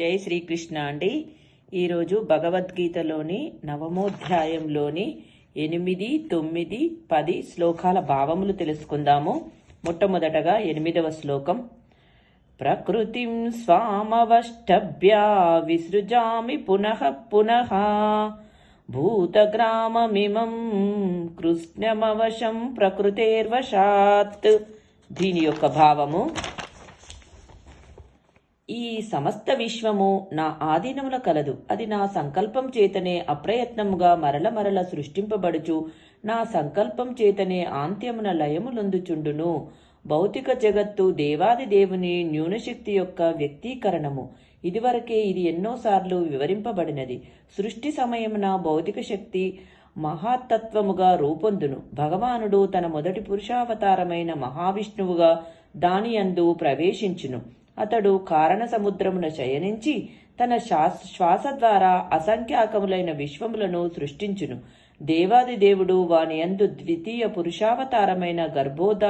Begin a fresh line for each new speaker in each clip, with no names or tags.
జై శ్రీకృష్ణ అండి. ఈరోజు భగవద్గీతలోని నవమోధ్యాయంలోని ఎనిమిది తొమ్మిది పది శ్లోకాల భావములు తెలుసుకుందాము. మొట్టమొదటగా ఎనిమిదవ శ్లోకం. ప్రకృతిం స్వామవష్టభ్యా విసృజామి పునః పునః. భూతగ్రామమిమం కృష్ణమవశం ప్రకృతేర్వశాత్. దీని యొక్క భావము ఈ సమస్త విశ్వము నా ఆధీనముల కలదు. అది నా సంకల్పం చేతనే అప్రయత్నముగా మరల మరల సృష్టింపబడుచు నా సంకల్పం చేతనే ఆంత్యమున లయములొందుచుండును భౌతిక జగత్తు దేవాది దేవుని న్యూనశక్తి యొక్క వ్యక్తీకరణము. ఇదివరకే ఇది ఎన్నోసార్లు వివరింపబడినది. సృష్టి సమయమున భౌతిక శక్తి మహాతత్వముగా రూపొందును. భగవానుడు తన మొదటి పురుషావతారమైన మహావిష్ణువుగా దాని అందు ప్రవేశించును. అతడు కారణ సముద్రమున శయనించి తన శ్వాస శ్వాస ద్వారా అసంఖ్యాకములైన విశ్వములను సృష్టించును. దేవాది దేవుడు వాని యందు ద్వితీయ పురుషావతారమైన గర్భోద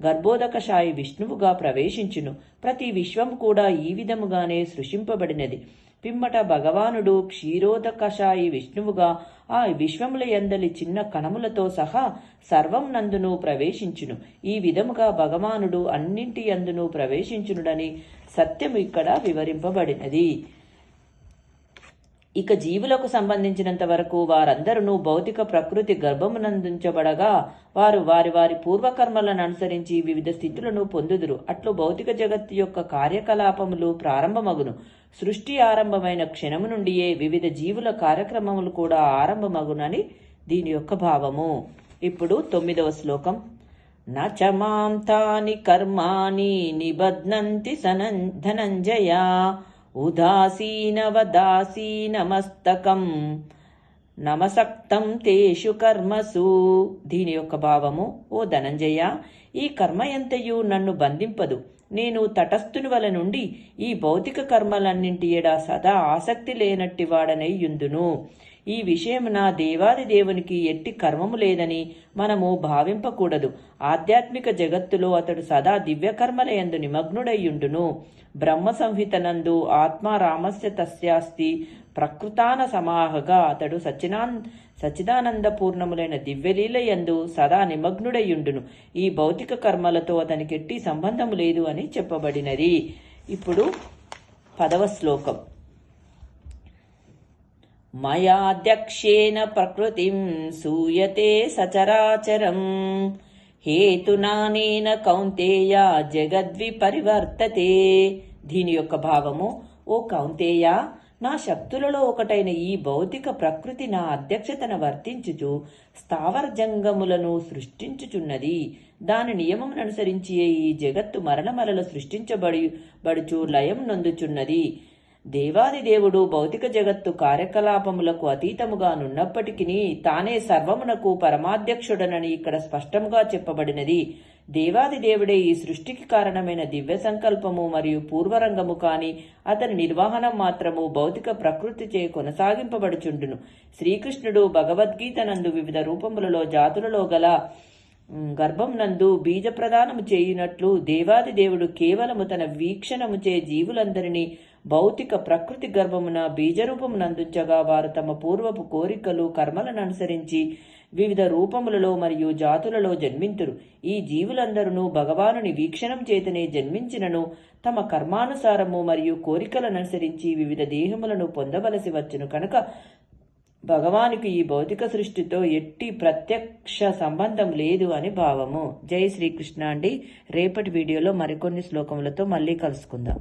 గర్భోదకశాయి విష్ణువుగా ప్రవేశించును. ప్రతి విశ్వం కూడా ఈ విధముగానే సృషింపబడినది పిమ్మట భగవానుడు క్షీరోదకషాయి విష్ణువుగా ఆ విశ్వముల ఎందలి చిన్న కణములతో సహా సర్వం నందును ప్రవేశించును. ఈ విధముగా భగవానుడు అన్నింటి అందును ప్రవేశించునుడని సత్యము ఇక్కడ వివరింపబడినది. ఇక జీవులకు సంబంధించినంత వరకు వారందరూ భౌతిక ప్రకృతి గర్భమునందించబడగా వారు వారి వారి పూర్వకర్మలను అనుసరించి వివిధ స్థితులను పొందుదురు. అట్లు భౌతిక జగత్తు యొక్క కార్యకలాపములు ప్రారంభమగును. సృష్టి ఆరంభమైన క్షణము నుండియే వివిధ జీవుల కార్యక్రమములు కూడా ఆరంభమగునని దీని యొక్క భావము. ఇప్పుడు తొమ్మిదవ శ్లోకం. నచమాం తాని కర్మాణి నిబధ్నంతి సనం ధనంజయ. ఉదాసీనవదాసీనమస్తకం నమసక్తం తేషు కర్మసు. దీని యొక్క భావము ఓ ధనంజయ ఈ కర్మ ఎంతయు నన్ను బంధింపదు. నేను తటస్థుని వల నుండి ఈ భౌతిక కర్మలన్నింటి ఎడ సదా ఆసక్తి లేనట్టి వాడనై యుందును. ఈ విషయమున దేవాది దేవునికి ఎట్టి కర్మము లేదని మనము భావింపకూడదు. ఆధ్యాత్మిక జగత్తులో అతడు సదా దివ్యకర్మల యందు నిమగ్నుడయ్యుండును బ్రహ్మ సంహితనందు ఆత్మ రామస్య తస్యాస్తి ప్రకృతాన సమాహగా అతడు సచినాన్ సచిదానందపూర్ణములైన దివ్యలీల యందు సదా నిమగ్నుడయ్యుండును. ఈ భౌతిక కర్మలతో అతనికి ఎట్టి సంబంధము లేదు అని చెప్పబడినది. ఇప్పుడు పదవ శ్లోకం. మయాధ్యక్షేణ ప్రకృతిం సూయతే సచరాచరం. హేతునానేన కౌంతేయ జగద్వి పరివర్తతే దీని యొక్క భావము ఓ కౌంతేయ నా శక్తులలో ఒకటైన ఈ భౌతిక ప్రకృతి నా అధ్యక్షతన వర్తించుచు స్థావర జంగములను సృష్టించుచున్నది. దాని నియమమును అనుసరించి ఈ జగత్తు మరల మరల సృష్టించబడి బడుచు లయం నొందుచున్నది. దేవాది దేవుడు భౌతిక జగత్తు కార్యకలాపములకు అతీతముగా నున్నప్పటికీ తానే సర్వమునకు పరమాధ్యక్షుడనని ఇక్కడ స్పష్టంగా చెప్పబడినది. దేవాది దేవుడే ఈ సృష్టికి కారణమైన దివ్య సంకల్పము మరియు పూర్వరంగము కాని అతని నిర్వహణం మాత్రము భౌతిక ప్రకృతి చే కొనసాగింపబడుచుండును. శ్రీకృష్ణుడు భగవద్గీత నందు వివిధ రూపములలో జాతులలో గల గర్భం నందు బీజ ప్రదానము చేయునట్లు దేవాది దేవుడు కేవలము తన వీక్షణముచే జీవులందరినీ భౌతిక ప్రకృతి గర్భమున బీజరూపమునందుంచగా వారు తమ పూర్వపు కోరికలు కర్మలను అనుసరించి వివిధ రూపములలో మరియు జాతులలో జన్మింతురు. ఈ జీవులందరూ భగవానుని వీక్షణం చేతనే జన్మించినను తమ కర్మానుసారము మరియు కోరికలను అనుసరించి వివిధ దేహములను పొందవలసి వచ్చును కనుక భగవానికి ఈ భౌతిక సృష్టితో ఎట్టి ప్రత్యక్ష సంబంధం లేదు అని భావము. జై శ్రీకృష్ణ అండి. రేపటి వీడియోలో మరికొన్ని శ్లోకములతో మళ్ళీ కలుసుకుందాం.